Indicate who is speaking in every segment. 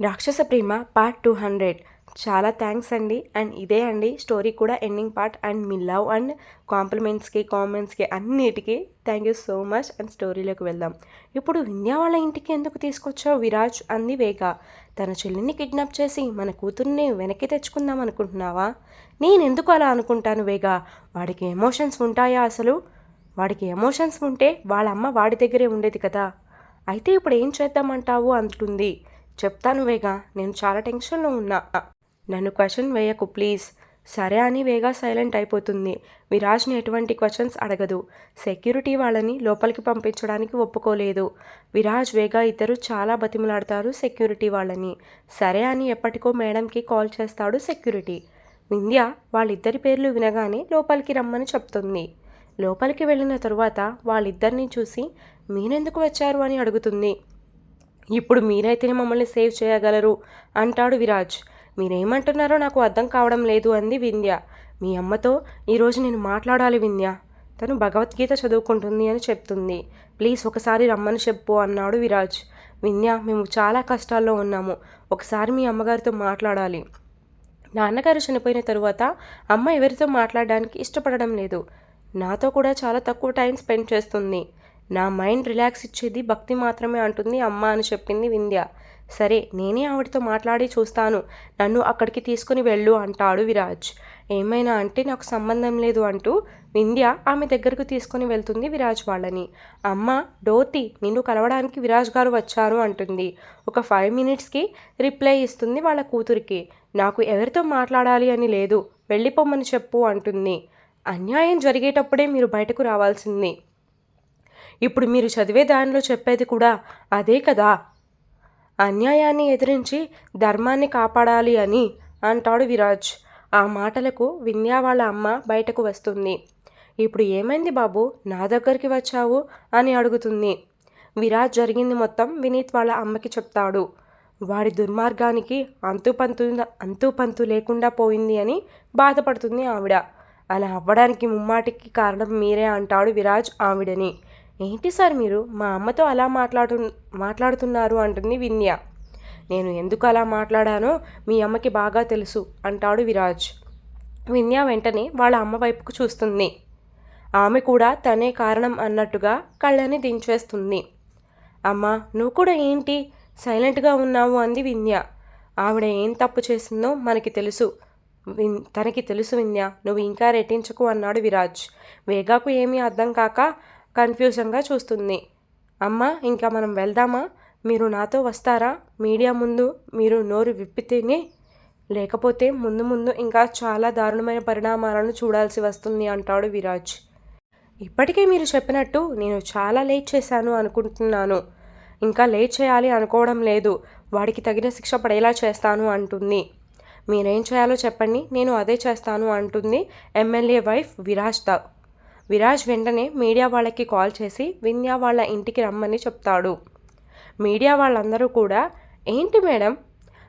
Speaker 1: Rakshasa Prema part two hundred చాలా thanks అండి. And ఇదే అండి స్టోరీ కూడా ఎండింగ్ పార్ట్ అండ్ మీ లవ్ అండ్ కాంప్లిమెంట్స్కి కామెంట్స్కి అన్నిటికీ thank you so much and స్టోరీలోకి వెళ్దాం. ఇప్పుడు వింధ్యా వాళ్ళ ఇంటికి ఎందుకు తీసుకొచ్చావు విరాజ్? అంది వేగ. తన చెల్లిని కిడ్నాప్ చేసి మన కూతుర్ని వెనక్కి తెచ్చుకుందాం అనుకుంటున్నావా? నేను ఎందుకు అలా అనుకుంటాను వేగ? వాడికి ఎమోషన్స్ ఉంటాయా అసలు? వాడికి ఎమోషన్స్ ఉంటే వాళ్ళ అమ్మ వాడి దగ్గరే ఉండేది కదా. అయితే ఇప్పుడు ఏం చేద్దామంటావు? అంటుంది. చెప్తాను వేగా నేను చాలా టెన్షన్లో ఉన్నా. నన్ను క్వశ్చన్ వేయకు ప్లీజ్. సరే అని వేగా సైలెంట్ అయిపోతుంది. విరాజ్ని ఎటువంటి క్వశ్చన్స్ అడగదు. సెక్యూరిటీ వాళ్ళని లోపలికి పంపించడానికి ఒప్పుకోలేదు. విరాజ్ వేగా ఇద్దరు చాలా బతిమలాడతారు సెక్యూరిటీ వాళ్ళని. సరే అని ఎప్పటికో మేడంకి కాల్ చేస్తాడు సెక్యూరిటీ. వింధ్య వాళ్ళిద్దరి పేర్లు వినగానే లోపలికి రమ్మని చెప్తుంది. లోపలికి వెళ్ళిన తరువాత వాళ్ళిద్దరిని చూసి మీరెందుకు వచ్చారు? అని అడుగుతుంది. ఇప్పుడు మీరైతేనే మమ్మల్ని సేవ్ చేయగలరు అంటాడు విరాజ్. మీరేమంటున్నారో నాకు అర్థం కావడం లేదు అంది వింధ్య. మీ అమ్మతో ఈరోజు నేను మాట్లాడాలి వింధ్య. తను భగవద్గీత చదువుకుంటుంది అని చెప్తుంది. ప్లీజ్ ఒకసారి రమ్మని చెప్పు అన్నాడు విరాజ్. వింధ్య మేము చాలా కష్టాల్లో ఉన్నాము. ఒకసారి మీ అమ్మగారితో మాట్లాడాలి. నాన్నగారు చనిపోయిన తరువాత అమ్మ ఎవరితో మాట్లాడడానికి ఇష్టపడడం లేదు. నాతో కూడా చాలా తక్కువ టైం స్పెండ్ చేస్తుంది. నా మైండ్ రిలాక్స్ ఇచ్చేది భక్తి మాత్రమే అంటుంది అమ్మ అని చెప్పింది వింధ్య. సరే నేనే ఆవిడతో మాట్లాడి చూస్తాను. నన్ను అక్కడికి తీసుకుని వెళ్ళు అంటాడు విరాజ్. ఏమైనా అంటే నాకు సంబంధం లేదు అంటూ వింధ్య ఆమె దగ్గరకు తీసుకుని వెళ్తుంది విరాజ్ వాళ్ళని. అమ్మ డోతి నిన్ను కలవడానికి విరాజ్ గారు వచ్చారు అంటుంది. ఒక ఫైవ్ మినిట్స్కి రిప్లై ఇస్తుంది వాళ్ళ కూతురికి. నాకు ఎవరితో మాట్లాడాలి అని లేదు. వెళ్ళిపోమని చెప్పు అంటుంది. అన్యాయం జరిగేటప్పుడే మీరు బయటకు రావాల్సింది. ఇప్పుడు మీరు చదివే దానిలో చెప్పేది కూడా అదే కదా. అన్యాయాన్ని ఎదిరించి ధర్మాన్ని కాపాడాలి అని అంటాడు విరాజ్. ఆ మాటలకు విన్యా వాళ్ళ అమ్మ బయటకు వస్తుంది. ఇప్పుడు ఏమైంది బాబు? నా దగ్గరికి వచ్చావు అని అడుగుతుంది. విరాజ్ జరిగింది మొత్తం వినీత్ వాళ్ళ అమ్మకి చెప్తాడు. వాడి దుర్మార్గానికి అంతుపంతు అంతుపంతు లేకుండా పోయింది అని బాధపడుతుంది ఆవిడ. అలా అవ్వడానికి ముమ్మాటికి కారణం మీరే అంటాడు విరాజ్ ఆవిడని. ఏంటి సార్ మీరు? మా అమ్మతో అలా మాట్లాడు మాట్లాడుతున్నారు అంటుంది విన్య. నేను ఎందుకు అలా మాట్లాడానో మీ అమ్మకి బాగా తెలుసు అంటాడు విరాజ్. విన్య వెంటనే వాళ్ళ అమ్మ వైపుకు చూస్తుంది. ఆమె కూడా తనే కారణం అన్నట్టుగా కళ్ళని దించేస్తుంది. అమ్మ నువ్వు కూడా ఏంటి? సైలెంట్గా ఉన్నావు అంది విన్య. ఆవిడ ఏం తప్పు చేసిందో మనకి తెలుసు. విన్ తనకి తెలుసు విన్య నువ్వు ఇంకా రెట్టించకు అన్నాడు విరాజ్. వేగాకు ఏమీ అర్థం కాక కన్ఫ్యూజన్గా చూస్తుంది. అమ్మ ఇంకా మనం వెళ్దామా? మీరు నాతో వస్తారా? మీడియా ముందు మీరు నోరు విప్పితేనే? లేకపోతే ముందు ముందు ఇంకా చాలా దారుణమైన పరిణామాలను చూడాల్సి వస్తుంది అంటాడు విరాజ్. ఇప్పటికే మీరు చెప్పినట్టు నేను చాలా లేట్ చేశాను అనుకుంటున్నాను. ఇంకా లేట్ చేయాలి అనుకోవడం లేదు. వాడికి తగిన శిక్ష పడేలా చేస్తాను అంటుంది. మీరేం చేయాలో చెప్పండి నేను అదే చేస్తాను అంటుంది ఎమ్మెల్యే వైఫ్ విరాజ్ దావ్ విరాజ్ వెంటనే మీడియా వాళ్ళకి కాల్ చేసి విన్యా వాళ్ళ ఇంటికి రమ్మని చెప్తాడు. మీడియా వాళ్ళందరూ కూడా ఏంటి మేడం?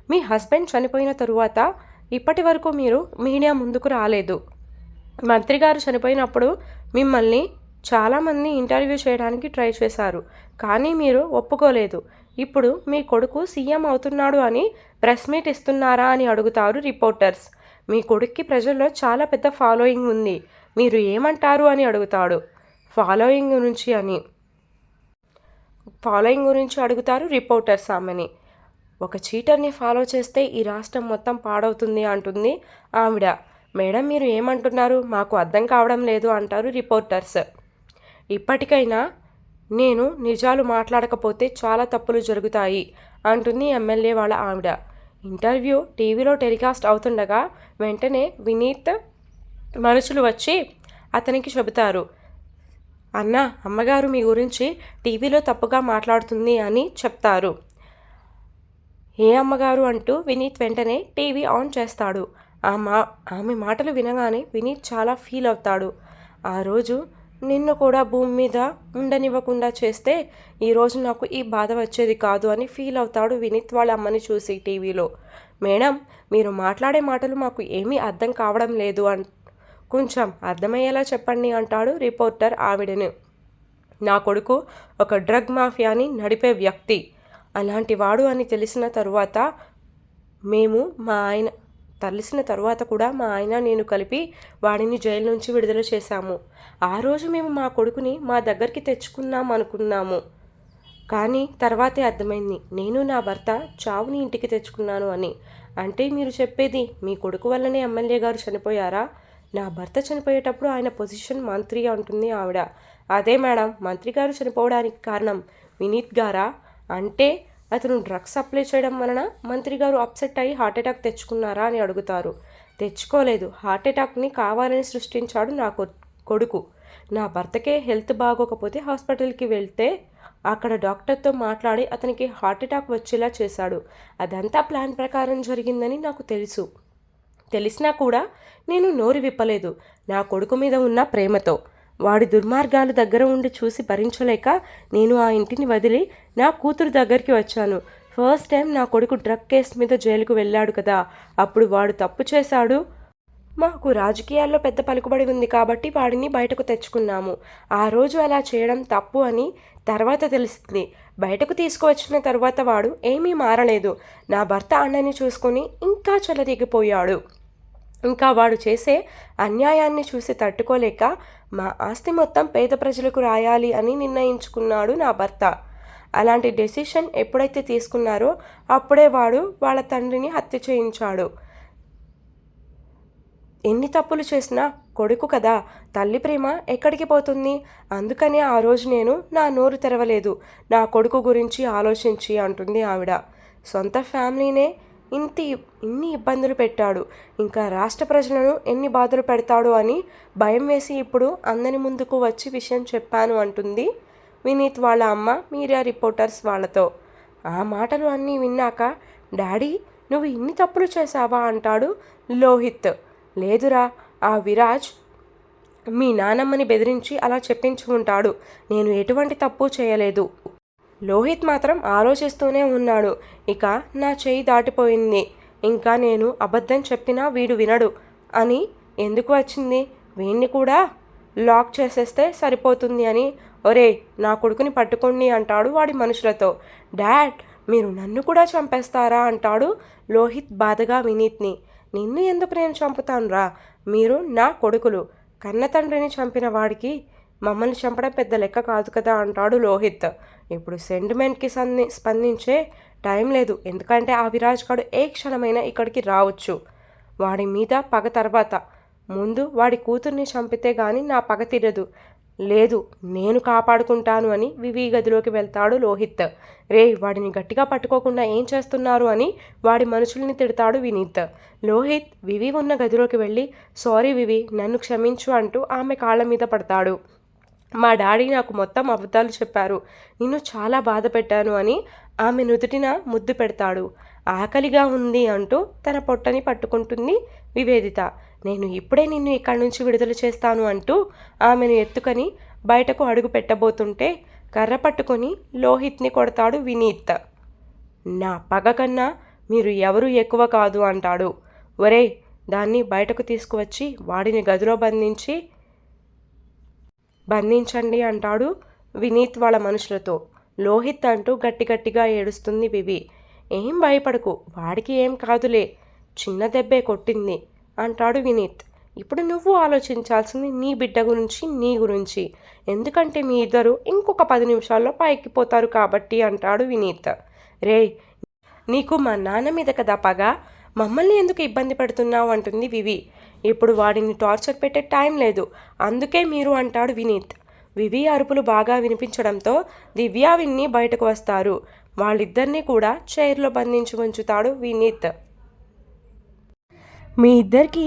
Speaker 1: మీ హస్బెండ్ చనిపోయిన తరువాత ఇప్పటి వరకు మీరు మీడియా ముందుకు రాలేదు. మంత్రి గారు చనిపోయినప్పుడు మిమ్మల్ని చాలామంది ఇంటర్వ్యూ చేయడానికి ట్రై చేశారు కానీ మీరు ఒప్పుకోలేదు. ఇప్పుడు మీ కొడుకు సీఎం అవుతున్నాడు అని ప్రెస్ మీట్ ఇస్తున్నారా అని అడుగుతారు రిపోర్టర్స్. మీ కొడుక్కి ప్రజల్లో చాలా పెద్ద ఫాలోయింగ్ ఉంది. మీరు ఏమంటారు అని అడుగుతాడు. ఫాలోయింగ్ గురించి అని. ఫాలోయింగ్ గురించి అడుగుతారు రిపోర్టర్స్ ఆమెని ఒక చీటర్ని ఫాలో చేస్తే ఈ రాష్ట్రం మొత్తం పాడవుతుంది అంటుంది ఆవిడ. మేడం మీరు ఏమంటున్నారు? మాకు అర్థం కావడం లేదు అంటారు రిపోర్టర్స్. ఇప్పటికైనా నేను నిజాలు మాట్లాడకపోతే చాలా తప్పులు జరుగుతాయి అంటుంది ఎమ్మెల్యే వాళ్ళ ఆవిడ. ఇంటర్వ్యూ టీవీలో టెలికాస్ట్ అవుతుండగా వెంటనే వినీత్ మనుషులు వచ్చి అతనికి చెబుతారు అన్న అమ్మగారు మీ గురించి టీవీలో తప్పుగా మాట్లాడుతుంది అని చెప్తారు. ఏ అమ్మగారు అంటూ వినీత్ వెంటనే టీవీ ఆన్ చేస్తాడు. ఆ మా ఆమె మాటలు వినగానే వినీత్ చాలా ఫీల్ అవుతాడు. ఆ రోజు నిన్ను కూడా భూమి మీద ఉండనివ్వకుండా చేస్తే ఈరోజు నాకు ఈ బాధ వచ్చేది కాదు అని ఫీల్ అవుతాడు వినీత్ వాళ్ళ అమ్మని చూసి టీవీలో. మేడం మీరు మాట్లాడే మాటలు మాకు ఏమీ అర్థం కావడం లేదు అన్ కొంచెం అర్థమయ్యేలా చెప్పండి అంటాడు రిపోర్టర్ ఆవిడను. నా కొడుకు ఒక డ్రగ్ మాఫియాని నడిపే వ్యక్తి. అలాంటి వాడు అని తెలిసిన తరువాత మేము మా ఆయన తలిసిన తరువాత కూడా మా ఆయన నేను కలిపి వాడిని జైలు నుంచి విడుదల చేశాము. ఆ రోజు మేము మా కొడుకుని మా దగ్గరికి తెచ్చుకున్నాం అనుకున్నాము. కానీ తర్వాతే అర్థమైంది నేను నా భర్త చావుని ఇంటికి తెచ్చుకున్నాను అని. అంటే మీరు చెప్పేది మీ కొడుకు వల్లనే ఎమ్మెల్యే గారు చనిపోయారా? నా భర్త చనిపోయేటప్పుడు ఆయన పొజిషన్ మంత్రి అంటుంది ఆవిడ. అదే మేడం మంత్రి గారు చనిపోవడానికి కారణం వినీత్ గారా? అంటే అతను డ్రగ్స్ అప్లై చేయడం వలన మంత్రి గారు అప్సెట్ అయ్యి హార్ట్అటాక్ తెచ్చుకున్నారా అని అడుగుతారు. తెచ్చుకోలేదు. హార్ట్అటాక్ని కావాలని సృష్టించాడు నా కొ- కొడుకు. నా భర్తకే హెల్త్ బాగోకపోతే హాస్పిటల్కి వెళ్తే అక్కడ డాక్టర్తో మాట్లాడి అతనికి హార్ట్అటాక్ వచ్చేలా చేశాడు. అదంతా ప్లాన్ ప్రకారం జరిగిందని నాకు తెలుసు. తెలిసినా కూడా నేను నోరు విప్పలేదు. నా కొడుకు మీద ఉన్న ప్రేమతో. వాడి దుర్మార్గాలు దగ్గర ఉండి చూసి భరించలేక నేను ఆ ఇంటిని వదిలి నా కూతురు దగ్గరికి వచ్చాను. ఫస్ట్ టైం నా కొడుకు డ్రగ్ కేసు మీద జైలుకు వెళ్ళాడు కదా. అప్పుడు వాడు తప్పు చేశాడు. మాకు రాజకీయాల్లో పెద్ద పలుకుబడి ఉంది కాబట్టి వాడిని బయటకు తెచ్చుకున్నాము. ఆ రోజు అలా చేయడం తప్పు అని తర్వాత తెలిసింది. బయటకు తీసుకువచ్చిన తర్వాత వాడు ఏమీ మారలేదు. నా భర్త అన్నని చూసుకొని ఇంకా చెలదిగిపోయాడు ఇంకా వాడు చేసే అన్యాయాన్ని చూసి తట్టుకోలేక మా ఆస్తి మొత్తం పేద ప్రజలకు రాయాలి అని నిర్ణయించుకున్నాడు నా భర్త. అలాంటి డెసిషన్ ఎప్పుడైతే తీసుకున్నారో అప్పుడే వాడు వాళ్ళ తండ్రిని హత్య చేయించాడు. ఎన్ని తప్పులు చేసినా కొడుకు కదా తల్లి ప్రేమ ఎక్కడికి పోతుంది? అందుకనే ఆ రోజు నేను నా నోరు తెరవలేదు. నా కొడుకు గురించి ఆలోచించి అంటుంది ఆవిడ. సొంత ఫ్యామిలీనే ఇంత ఇన్ని ఇబ్బందులు పెట్టాడు. ఇంకా రాష్ట్ర ప్రజలను ఎన్ని బాధలు పెడతాడు అని భయం వేసి ఇప్పుడు అందరి ముందుకు వచ్చి విషయం చెప్పాను అంటుంది వినీత్ వాళ్ళ అమ్మ మీడియా రిపోర్టర్స్ వాళ్ళతో. ఆ మాటలు అన్నీ విన్నాక డాడీ నువ్వు ఇన్ని తప్పులు చేశావా? అంటాడు లోహిత్. లేదురా ఆ విరాజ్ మీ నానమ్మని బెదిరించి అలా చెప్పించుకుంటాడు. నేను ఎటువంటి తప్పు చేయలేదు. లోహిత్ మాత్రం ఆలోచిస్తూనే ఉన్నాడు. ఇక నా చేయి దాటిపోయింది. ఇంకా నేను అబద్ధం చెప్పినా వీడు వినడు. అని ఎందుకు వచ్చింది? వీణ్ణి కూడా లాక్ చేసేస్తే సరిపోతుంది అని. ఒరే నా కొడుకుని పట్టుకోండి అంటాడు వాడి మనుషులతో. డాడ్ మీరు నన్ను కూడా చంపేస్తారా అంటాడు లోహిత్ బాధగా వినీత్ని. నిన్ను ఎందుకు నేను చంపుతాను రా మీరు నా కొడుకులు. కన్న తండ్రిని చంపిన వాడికి మమ్మల్ని చంపడం పెద్ద లెక్క కాదు కదా అంటాడు లోహిత్. ఇప్పుడు సెంటిమెంట్కి సంది స్పందించే టైం లేదు. ఎందుకంటే ఆ విరాజ్ గాడు ఏ క్షణమైనా ఇక్కడికి రావచ్చు. వాడి మీద పగ తర్వాత. ముందు వాడి కూతుర్ని చంపితే గాని నా పగ తీరదు. లేదు నేను కాపాడుకుంటాను అని వివి గదిలోకి వెళ్తాడు లోహిత్. రే వాడిని గట్టిగా పట్టుకోకుండా ఏం చేస్తున్నారు అని వాడి మనుషుల్ని తిడతాడు వినీత్. లోహిత్ వివి ఉన్న గదిలోకి వెళ్ళి సారీ వివి నన్ను క్షమించు అంటూ ఆమె కాళ్ళ మీద పడతాడు. మా డాడీ నాకు మొత్తం అబద్ధాలు చెప్పారు. నిన్ను చాలా బాధ పెట్టాను అని ఆమె నుదుటిన ముద్దు పెడతాడు. ఆకలిగా ఉంది అంటూ తన పొట్టని పట్టుకుంటుంది వివేదిత. నేను ఇప్పుడే నిన్ను ఇక్కడి నుంచి విడుదల చేస్తాను అంటూ ఆమెను ఎత్తుకొని బయటకు అడుగు పెట్టబోతుంటే కర్ర పట్టుకొని లోహిత్ని కొడతాడు వినీత్. నా పగ కన్నా మీరు ఎవరు ఎక్కువ కాదు అంటాడు. ఒరే దాన్ని బయటకు తీసుకువచ్చి వాడిని గదిలో బంధించి బంధించండి అంటాడు వినీత్ వాళ్ళ మనుషులతో. లోహిత్ అంటూ గట్టి గట్టిగా ఏడుస్తుంది వివి. ఏం భయపడకు వాడికి ఏం కాదులే చిన్న దెబ్బే కొట్టింది అంటాడు వినీత్. ఇప్పుడు నువ్వు ఆలోచించాల్సింది నీ బిడ్డ గురించి నీ గురించి. ఎందుకంటే మీ ఇద్దరు ఇంకొక పది నిమిషాల్లో పైకి పోతారు కాబట్టి అంటాడు వినీత్. రే నీకు మా నాన్న మీద కదా పగ? మమ్మల్ని ఎందుకు ఇబ్బంది పెడుతున్నావు? అంటుంది వివి. ఇప్పుడు వాడిని టార్చర్ పెట్టే టైం లేదు. అందుకే మీరు అంటాడు వినీత్. వివి అరుపులు బాగా వినిపించడంతో దివ్యా విన్ని బయటకు వస్తారు. వాళ్ళిద్దరినీ కూడా చైర్లో బంధించి ఉంచుతాడు వినీత్. మీ ఇద్దరికి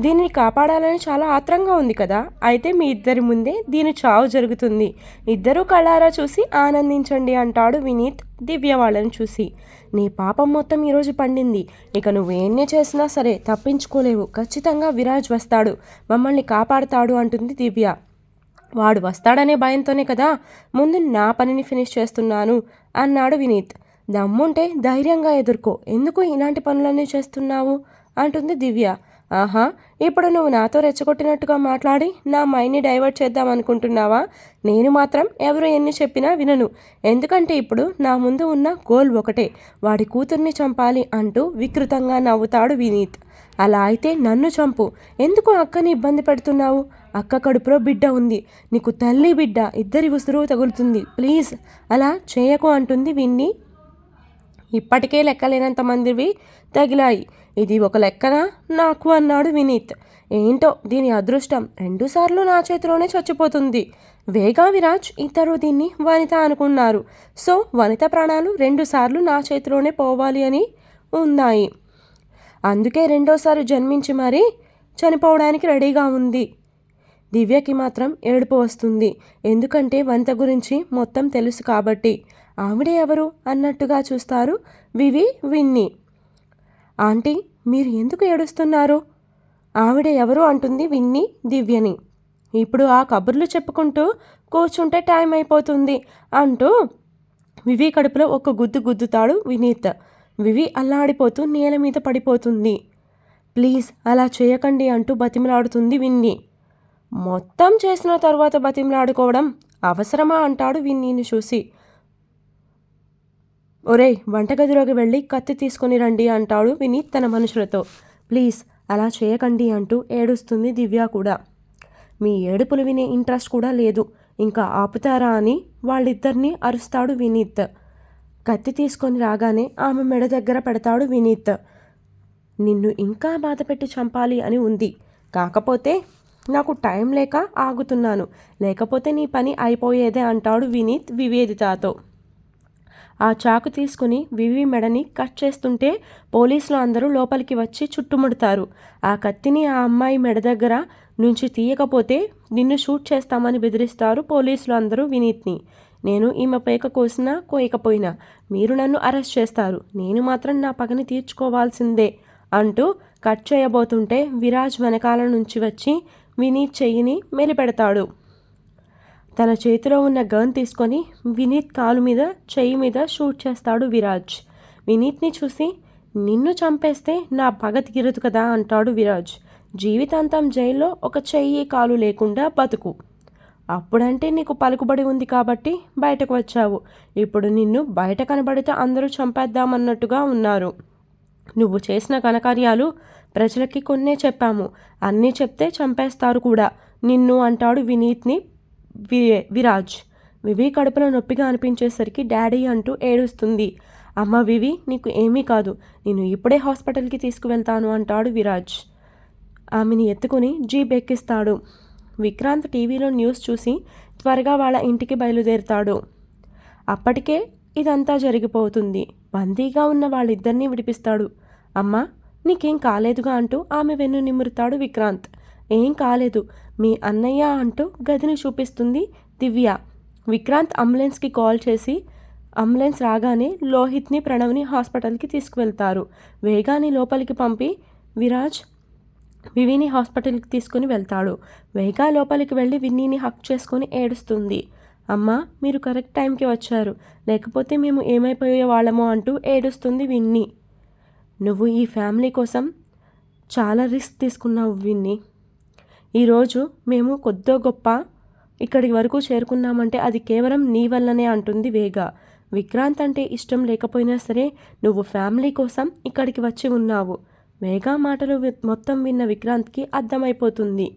Speaker 1: దీనిని కాపాడాలని చాలా ఆత్రంగా ఉంది కదా. అయితే మీ ఇద్దరి ముందే దీని చావు జరుగుతుంది. ఇద్దరూ కళ్ళారా చూసి ఆనందించండి అంటాడు వినీత్ దివ్య వాళ్ళని చూసి. నీ పాపం మొత్తం ఈరోజు పండింది. ఇక నువ్వేన్ని చేసినా సరే తప్పించుకోలేవు. ఖచ్చితంగా విరాజ్ వస్తాడు. మమ్మల్ని కాపాడుతాడు అంటుంది దివ్య. వాడు వస్తాడనే భయంతోనే కదా ముందు నా పనిని ఫినిష్ చేస్తున్నాను అన్నాడు వినీత్. దమ్ముంటే ధైర్యంగా ఎదుర్కో. ఎందుకు ఇలాంటి పనులన్నీ చేస్తున్నావు? అంటుంది దివ్య. ఆహా ఇప్పుడు నువ్వు నాతో రెచ్చగొట్టినట్టుగా మాట్లాడి నా మైండ్ని డైవర్ట్ చేద్దాం అనుకుంటున్నావా? నేను మాత్రం ఎవరు ఎన్ని చెప్పినా వినను. ఎందుకంటే ఇప్పుడు నా ముందు ఉన్న గోల్ ఒకటే. వాడి కూతుర్ని చంపాలి అంటూ వికృతంగా నవ్వుతాడు వినీత్. అలా అయితే నన్ను చంపు. ఎందుకు అక్కని ఇబ్బంది పెడుతున్నావు? అక్క కడుపులో బిడ్డ ఉంది. నీకు తల్లి బిడ్డ ఇద్దరి ఉసురు తగులుతుంది. ప్లీజ్ అలా చేయకు అంటుంది విన్ని. ఇప్పటికే లెక్కలేనంత మందివి తగిలాయి. ఇది ఒక లెక్కన? నాకు అన్నాడు వినీత్. ఏంటో దీని అదృష్టం రెండుసార్లు నా చేతిలోనే చచ్చిపోతుంది. వేగా విరాజ్ ఇద్దరు దీన్ని వనిత అనుకున్నారు. సో వనిత ప్రాణాలు రెండుసార్లు నా చేతిలోనే పోవాలి అని ఉన్నాయి. అందుకే రెండోసారి జన్మించి మరీ చనిపోవడానికి రెడీగా ఉంది. దివ్యకి మాత్రం ఏడుపు వస్తుంది. ఎందుకంటే వనిత గురించి మొత్తం తెలుసు కాబట్టి. ఆవిడ ఎవరు అన్నట్టుగా చూస్తారు వివి విన్ని. ఆంటీ మీరు ఎందుకు ఏడుస్తున్నారు? ఆవిడ ఎవరు అంటుంది విన్ని దివ్యని. ఇప్పుడు ఆ కబుర్లు చెప్పుకుంటూ కూర్చుంటే టైం అయిపోతుంది అంటూ వివి కడుపులో ఒక గుద్దు గుద్దుతాడు వినీత్. వివి అల్లాడిపోతూ నేల మీద పడిపోతుంది. ప్లీజ్ అలా చేయకండి అంటూ బతిమలాడుతుంది విన్ని. మొత్తం చేసిన తర్వాత బతిమలాడుకోవడం అవసరమా అంటాడు విన్నీని చూసి. ఒరేయ్ వంటగదిలోకి వెళ్ళి కత్తి తీసుకొని రండి అంటాడు వినీత్ తన మనుషులతో. ప్లీజ్ అలా చేయకండి అంటూ ఏడుస్తుంది దివ్య కూడా. మీ ఏడుపులు వినే ఇంట్రెస్ట్ కూడా లేదు. ఇంకా ఆపుతారా అని వాళ్ళిద్దరినీ అరుస్తాడు వినీత్. కత్తి తీసుకొని రాగానే ఆమె మెడ దగ్గర పెడతాడు వినీత్. నిన్ను ఇంకా బాధ పెట్టి చంపాలి అని ఉంది. కాకపోతే నాకు టైం లేక ఆగుతున్నాను. లేకపోతే నీ పని అయిపోయేదే అంటాడు వినీత్ వివేదితతో. ఆ చాకు తీసుకుని వివి మెడని కట్ చేస్తుంటే పోలీసులు అందరూ లోపలికి వచ్చి చుట్టుముడతారు. ఆ కత్తిని ఆ అమ్మాయి మెడ దగ్గర నుంచి తీయకపోతే నిన్ను షూట్ చేస్తామని బెదిరిస్తారు పోలీసులు అందరూ వినీత్ని. నేను ఈమె పేక కోసినా కోయకపోయినా మీరు నన్ను అరెస్ట్ చేస్తారు. నేను మాత్రం నా పగని తీర్చుకోవాల్సిందే అంటూ కట్ చేయబోతుంటే విరాజ్ వెనకాల నుంచి వచ్చి వినీత్ చెయ్యిని మెలిపెడతాడు. తన చేతిలో ఉన్న గన్ తీసుకొని వినీత్ కాలు మీద చెయ్యి మీద షూట్ చేస్తాడు విరాజ్. వినీత్ని చూసి నిన్ను చంపేస్తే నా పగ తీరదు కదా అంటాడు విరాజ్. జీవితాంతం జైల్లో ఒక చెయ్యి కాలు లేకుండా బతుకు. అప్పుడంటే నీకు పలుకుబడి ఉంది కాబట్టి బయటకు వచ్చావు. ఇప్పుడు నిన్ను బయట కనబడితే అందరూ చంపేద్దామన్నట్టుగా ఉన్నారు. నువ్వు చేసిన ఘనకార్యాలు ప్రజలకి కొన్నే చెప్పాము. అన్నీ చెప్తే చంపేస్తారు కూడా. నిన్ను అంటాడు వినీత్ని వి విరాజ్. వివి కడుపులో నొప్పిగా అనిపించేసరికి డాడీ అంటూ ఏడుస్తుంది. అమ్మ వివి నీకు ఏమీ కాదు. నేను ఇప్పుడే హాస్పిటల్కి తీసుకువెళ్తాను అంటాడు విరాజ్. ఆమెని ఎత్తుకుని జీప్ ఎక్కిస్తాడు. విక్రాంత్ టీవీలో న్యూస్ చూసి త్వరగా వాళ్ళ ఇంటికి బయలుదేరుతాడు. అప్పటికే ఇదంతా జరిగిపోతుంది. బందీగా ఉన్న వాళ్ళిద్దరినీ విడిపిస్తాడు. అమ్మా నీకేం కాలేదుగా అంటూ ఆమె వెన్ను నిమురుతాడు విక్రాంత్. ఏం కాలేదు. మీ అన్నయ్య అంటూ గదిని చూపిస్తుంది దివ్య. విక్రాంత్ అంబులెన్స్కి కాల్ చేసి అంబులెన్స్ రాగానే లోహిత్ని ప్రణవ్ని హాస్పిటల్కి తీసుకువెళ్తారు. వేగాని లోపలికి పంపి విరాజ్ వివిని హాస్పిటల్కి తీసుకుని వెళ్తాడు. వేగా లోపలికి వెళ్ళి విన్నీని హక్ చేసుకొని ఏడుస్తుంది. అమ్మ మీరు కరెక్ట్ టైంకి వచ్చారు. లేకపోతే మేము ఏమైపోయే వాళ్ళమో అంటూ ఏడుస్తుంది విన్ని. నువ్వు ఈ ఫ్యామిలీ కోసం చాలా రిస్క్ తీసుకున్నావు విన్ని. ఈరోజు మేము కొద్దో గొప్ప ఇక్కడి వరకు చేరుకున్నామంటే అది కేవలం నీ వల్లనే అంటుంది వేగ. విక్రాంత్ అంటే ఇష్టం లేకపోయినా సరే నువ్వు ఫ్యామిలీ కోసం ఇక్కడికి వచ్చి ఉన్నావు. వేగా మాటలు మొత్తం విన్న విక్రాంత్కి అర్థమైపోతుంది.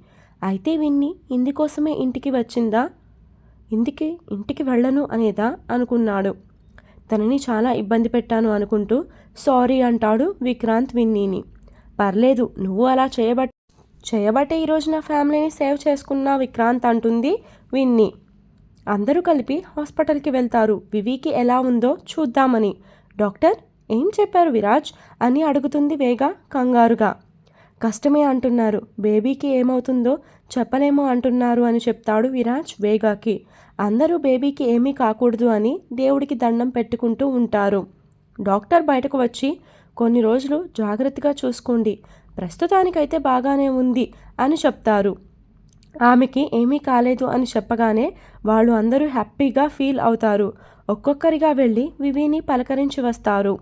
Speaker 1: అయితే విన్ని ఇందుకోసమే ఇంటికి వచ్చిందా? ఇంటికి ఇంటికి వెళ్ళను అనేదా? అనుకున్నాడు. తనని చాలా ఇబ్బంది పెట్టాను అనుకుంటూ సారీ అంటాడు విక్రాంత్ విన్నీని. పర్లేదు నువ్వు అలా చేయబట్ చేయబట్టే ఈరోజు నా ఫ్యామిలీని సేవ్ చేసుకున్న విక్రాంత్ అంటుంది విన్ని. అందరూ కలిపి హాస్పిటల్కి వెళ్తారు. వివికి ఎలా ఉందో చూద్దామని. డాక్టర్ ఏం చెప్పారు విరాజ్? అని అడుగుతుంది వేగ కంగారుగా. కష్టమే అంటున్నారు. బేబీకి ఏమవుతుందో చెప్పలేమో అంటున్నారు అని చెప్తాడు విరాజ్ వేగాకి. అందరూ బేబీకి ఏమీ కాకూడదు అని దేవుడికి దండం పెట్టుకుంటూ ఉంటారు. డాక్టర్ బయటకు వచ్చి కొన్ని రోజులు జాగ్రత్తగా చూసుకోండి. ప్రస్తుతానికైతే బాగానే ఉంది అని చెప్తారు. ఆమెకి ఏమీ కాలేదు అని చెప్పగానే వాళ్ళు అందరూ హ్యాపీగా ఫీల్ అవుతారు. ఒక్కొక్కరిగా వెళ్ళి వివిని పలకరించి వస్తారు.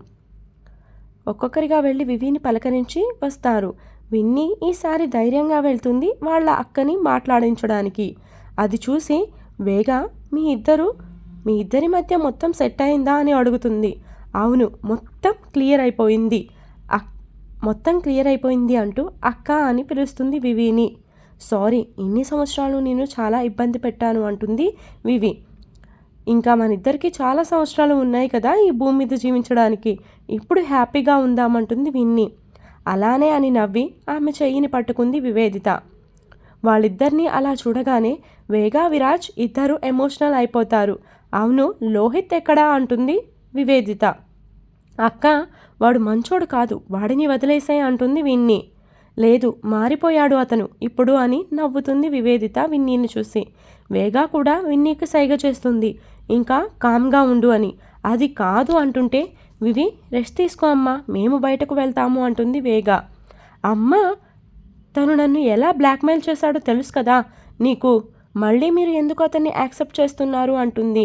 Speaker 1: ఒక్కొక్కరిగా వెళ్ళి వివిని పలకరించి వస్తారు. విన్నీ ఈసారి ధైర్యంగా వెళ్తుంది వాళ్ళ అక్కని మాట్లాడించడానికి. అది చూసి వేగా మీ ఇద్దరు మీ ఇద్దరి మధ్య మొత్తం సెట్ అయిందా అని అడుగుతుంది. అవును మొత్తం క్లియర్ అయిపోయింది. మొత్తం క్లియర్ అయిపోయింది అంటూ అక్క అని పిలుస్తుంది వివిని. సారీ ఇన్ని సంవత్సరాలు నేను చాలా ఇబ్బంది పెట్టాను అంటుంది వివి. ఇంకా మన ఇద్దరికి చాలా సంవత్సరాలు ఉన్నాయి కదా ఈ భూమి మీద జీవించడానికి. ఇప్పుడు హ్యాపీగా ఉందామంటుంది విన్ని. అలానే అని నవ్వి ఆమె చెయ్యిని పట్టుకుంది వివేదిత. వాళ్ళిద్దరినీ అలా చూడగానే వేగా విరాజ్ ఇద్దరు ఎమోషనల్ అయిపోతారు. అవును లోహిత్ ఎక్కడా? అంటుంది వివేదిత. అక్క వాడు మంచోడు కాదు వాడిని వదిలేసే అంటుంది విన్ని. లేదు మారిపోయాడు అతను ఇప్పుడు అని నవ్వుతుంది వివేదిత విన్నీని చూసి. వేగా కూడా విన్నీకి సైగ చేస్తుంది ఇంకా కామ్గా ఉండు అని. అది కాదు అంటుంటే వివి రెస్ట్ తీసుకో అమ్మా మేము బయటకు వెళ్తాము అంటుంది వేగా. అమ్మ తను నన్ను ఎలా బ్లాక్మెయిల్ చేశాడో తెలుసు కదా నీకు మళ్ళీ మీరు ఎందుకు అతన్ని యాక్సెప్ట్ చేస్తున్నారు అంటుంది.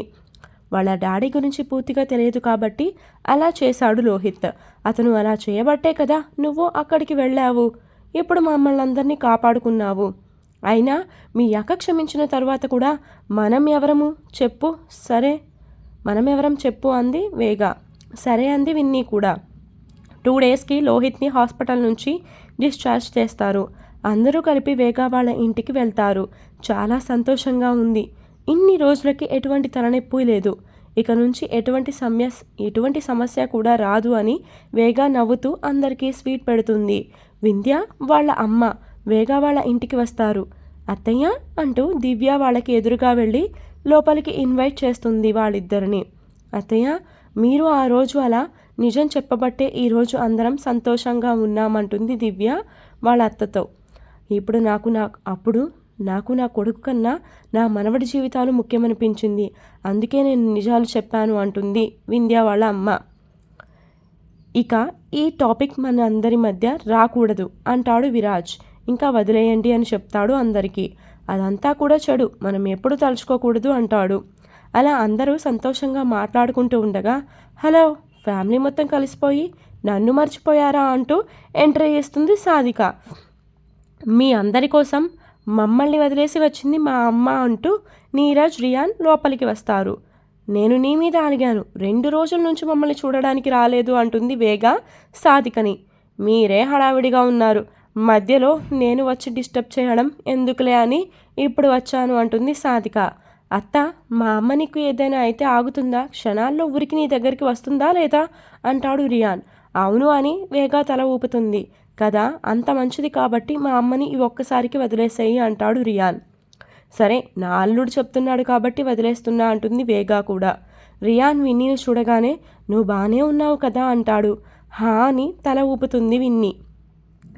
Speaker 1: వాళ్ళ డాడీ గురించి పూర్తిగా తెలియదు కాబట్టి అలా చేశాడు లోహిత్. అతను అలా చేయబట్టే కదా నువ్వు అక్కడికి వెళ్ళావు. ఇప్పుడు మమ్మల్ని అందరినీ కాపాడుకున్నావు. అయినా మీ అక్క క్షమించిన తర్వాత కూడా మనం ఎవరము? చెప్పు. సరే. మనం ఎవరం చెప్పు అంది వేగా. సరే అంది విన్నీ కూడా. టూ డేస్కి లోహిత్ని హాస్పిటల్ నుంచి డిశ్చార్జ్ చేస్తారు. అందరూ కలిపి వేగా వాళ్ళ ఇంటికి వెళ్తారు. చాలా సంతోషంగా ఉంది. ఇన్ని రోజులకి ఎటువంటి తలనొప్పి లేదు. ఇక నుంచి ఎటువంటి సమస్య ఎటువంటి సమస్య కూడా రాదు అని వేగా నవ్వుతూ అందరికీ స్వీట్ పెడుతుంది. వింధ్య వాళ్ళ అమ్మ వేగా వాళ్ళ ఇంటికి వస్తారు. అత్తయ్య అంటూ దివ్య వాళ్ళకి ఎదురుగా వెళ్ళి లోపలికి ఇన్వైట్ చేస్తుంది వాళ్ళిద్దరిని. అత్తయ్య మీరు ఆ రోజు అలా నిజం చెప్పబట్టే ఈరోజు అందరం సంతోషంగా ఉన్నామంటుంది దివ్య వాళ్ళ అత్తతో. ఇప్పుడు నాకు నా అప్పుడు నాకు నా కొడుకు కన్నా నా మనవడి జీవితాలు ముఖ్యమనిపించింది. అందుకే నేను నిజాలు చెప్పాను అంటుంది వింధ్య వాళ్ళ అమ్మ. ఇక ఈ టాపిక్ మన అందరి మధ్య రాకూడదు అంటాడు విరాజ్. ఇంకా వదిలేయండి అని చెప్తాడు అందరికీ. అదంతా కూడా చెడు మనం ఎప్పుడు తలుచుకోకూడదు అంటాడు. అలా అందరూ సంతోషంగా మాట్లాడుకుంటూ ఉండగా హలో ఫ్యామిలీ మొత్తం కలిసిపోయి నన్ను మర్చిపోయారా? అంటూ ఎంట్రీ చేస్తుంది సాధిక. మీ అందరి కోసం మమ్మల్ని వదిలేసి వచ్చింది మా అమ్మ అంటూ నీరజ్ రియాన్ లోపలికి వస్తారు. నేను నీ మీద అడిగాను రెండు రోజుల నుంచి మమ్మల్ని చూడడానికి రాలేదు అంటుంది వేగా సాధికని. మీరే హడావిడిగా ఉన్నారు. మధ్యలో నేను వచ్చి డిస్టర్బ్ చేయడం ఎందుకులే అని ఇప్పుడు వచ్చాను అంటుంది సాధిక. అత్త మా అమ్మ నీకు ఏదైనా అయితే ఆగుతుందా? క్షణాల్లో ఉరికి నీ దగ్గరికి వస్తుందా లేదా? అంటాడు రియాన్. అవును అని వేగా తల ఊపుతుంది. కదా? అంత మంచిది కాబట్టి మా అమ్మని ఈ ఒక్కసారికి వదిలేసేయి అంటాడు రియాన్ సరే నా అల్లుడు చెప్తున్నాడు కాబట్టి వదిలేస్తున్నా అంటుంది వేగా కూడా. రియాన్ విన్నీని చూడగానే నువ్వు బాగానే ఉన్నావు కదా అంటాడు. హా అని తల ఊపుతుంది విన్నీ.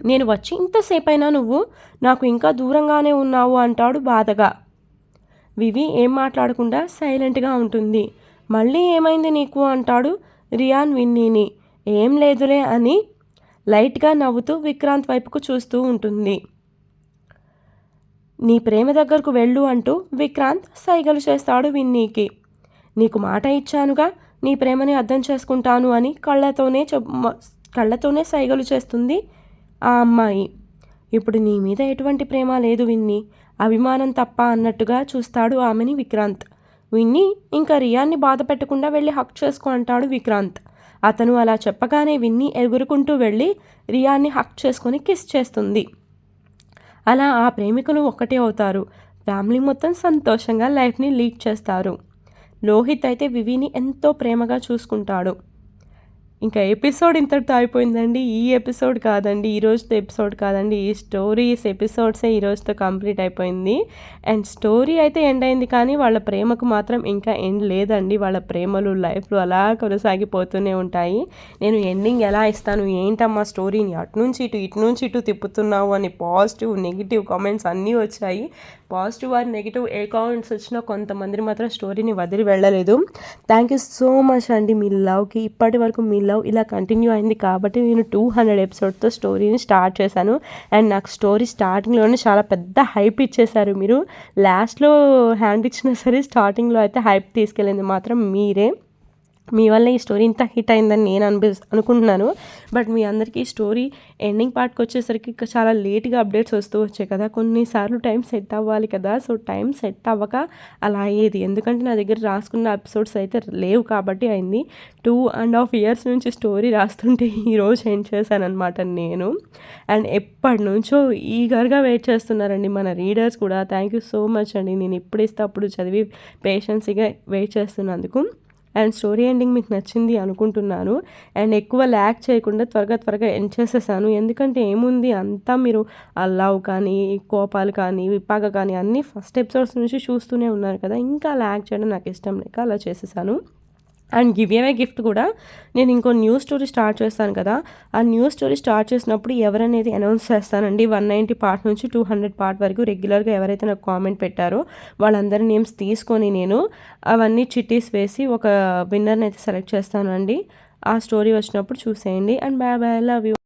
Speaker 1: నేను వచ్చి ఇంతసేపైనా నువ్వు నాకు ఇంకా దూరంగానే ఉన్నావు అంటాడు బాధగా. వివి ఏం మాట్లాడకుండా సైలెంట్గా ఉంటుంది. మళ్ళీ ఏమైంది నీకు? అంటాడు రియాన్ విన్నీని. ఏం లేదులే అని లైట్గా నవ్వుతూ విక్రాంత్ వైపుకు చూస్తూ ఉంటుంది. నీ ప్రేమ దగ్గరకు వెళ్ళు అంటూ విక్రాంత్ సైగలు చేస్తాడు విన్నీకి. నీకు మాట ఇచ్చానుగా నీ ప్రేమని అర్థం చేసుకుంటాను అని కళ్ళతోనే కళ్ళతోనే సైగలు చేస్తుంది ఆ అమ్మాయి. ఇప్పుడు నీ మీద ఎటువంటి ప్రేమ లేదు విన్ని. అభిమానం తప్ప అన్నట్టుగా చూస్తాడు ఆమెని విక్రాంత్. విన్ని ఇంకా రియాన్ని బాధ పెట్టకుండా వెళ్ళి హక్ చేసుకో అంటాడు విక్రాంత్. అతను అలా చెప్పగానే విన్ని ఎగురుకుంటూ వెళ్ళి రియాన్ని హక్ చేసుకొని కిస్ చేస్తుంది. అలా ఆ ప్రేమికులు ఒక్కటే అవుతారు. ఫ్యామిలీ మొత్తం సంతోషంగా లైఫ్ని లీడ్ చేస్తారు. లోహిత్ అయితే వివిని ఎంతో ప్రేమగా చూసుకుంటాడు. ఇంకా ఎపిసోడ్ ఇంతటితో అయిపోయిందండి ఈ ఎపిసోడ్ కాదండి ఈ రోజుతో ఎపిసోడ్ కాదండి. ఈ స్టోరీస్ ఎపిసోడ్సే ఈ రోజుతో కంప్లీట్ అయిపోయింది. అండ్ స్టోరీ అయితే ఎండ్ అయింది కానీ వాళ్ళ ప్రేమకు మాత్రం ఇంకా ఎండ్ లేదండి. వాళ్ళ ప్రేమలు లైఫ్లు అలా కొనసాగిపోతూనే ఉంటాయి. నేను ఎండింగ్ ఎలా ఇస్తాను? ఏంటమ్మా స్టోరీని అటు నుంచి ఇటు ఇటు నుంచి ఇటు తిప్పుతున్నావు అని పాజిటివ్ నెగిటివ్ కామెంట్స్ అన్నీ వచ్చాయి. పాజిటివ్ ఆర్ నెగిటివ్ ఏ కామెంట్స్ వచ్చినా కొంతమంది మాత్రం స్టోరీని వదిలి వెళ్ళలేదు. థ్యాంక్ యూ సో మచ్ అండి మీ లవ్కి. ఇప్పటి వరకు మీ లవ్ ఇలా కంటిన్యూ అయింది కాబట్టి నేను టూ హండ్రెడ్ ఎపిసోడ్తో స్టోరీని స్టార్ట్ చేశాను. అండ్ నాకు స్టోరీ స్టార్టింగ్లోనే చాలా పెద్ద హైప్ ఇచ్చేశారు మీరు. లాస్ట్లో హ్యాండ్ ఇచ్చినా సరే స్టార్టింగ్లో అయితే హైప్ తీసుకెళ్ళింది మాత్రం మీరే. మీ వల్ల ఈ స్టోరీ ఇంత హిట్ అయిందని నేను అనిపి అనుకుంటున్నాను. బట్ మీ అందరికీ ఈ స్టోరీ ఎండింగ్ పార్ట్కి వచ్చేసరికి చాలా లేట్గా అప్డేట్స్ వస్తూ వచ్చాయి కదా. కొన్నిసార్లు టైం సెట్ అవ్వాలి కదా. సో టైం సెట్ అవ్వక అలా అయ్యేది. ఎందుకంటే నా దగ్గర రాసుకున్న ఎపిసోడ్స్ అయితే లేవు కాబట్టి అయింది. టూ అండ్ హాఫ్ ఇయర్స్ నుంచి స్టోరీ రాస్తుంటే ఈరోజు ఎండ్ చేశానమాట నేను. అండ్ ఎప్పటి నుంచో ఈగర్గా వెయిట్ చేస్తున్నారండి మన రీడర్స్ కూడా. థ్యాంక్ యూ సో మచ్ అండి. నేను ఎప్పుడు ఇస్తే అప్పుడు చదివి పేషెన్సీగా వెయిట్ చేస్తున్నందుకు. అండ్ స్టోరీ ఎండింగ్ మీకు నచ్చింది అనుకుంటున్నాను. అండ్ ఎక్కువ ల్యాక్ చేయకుండా త్వరగా త్వరగా ఎండ్ చేసేసాను. ఎందుకంటే ఏముంది? అంతా మీరు ఆ లవ్ కానీ కోపాలు కానీ విపాక కానీ అన్నీ ఫస్ట్ ఎపిసోడ్స్ నుంచి చూస్తూనే ఉన్నారు కదా. ఇంకా ల్యాక్ చేయడం నాకు ఇష్టం లేక అలా చేసేసాను. అండ్ గివ్ అవే గిఫ్ట్ కూడా నేను ఇంకో న్యూస్ స్టోరీ స్టార్ట్ చేస్తాను కదా ఆ న్యూస్ స్టోరీ స్టార్ట్ చేసినప్పుడు ఎవరనేది అనౌన్స్ చేస్తానండి. వన్ నైంటీ పార్ట్ నుంచి టూ హండ్రెడ్ పార్ట్ వరకు రెగ్యులర్గా ఎవరైతే నాకు కామెంట్ పెట్టారో వాళ్ళందరి నేమ్స్ తీసుకొని నేను అవన్నీ చిట్టీస్ వేసి ఒక విన్నర్ని అయితే సెలెక్ట్ చేస్తానండి. ఆ స్టోరీ వచ్చినప్పుడు చూసేయండి. And bye bye love you.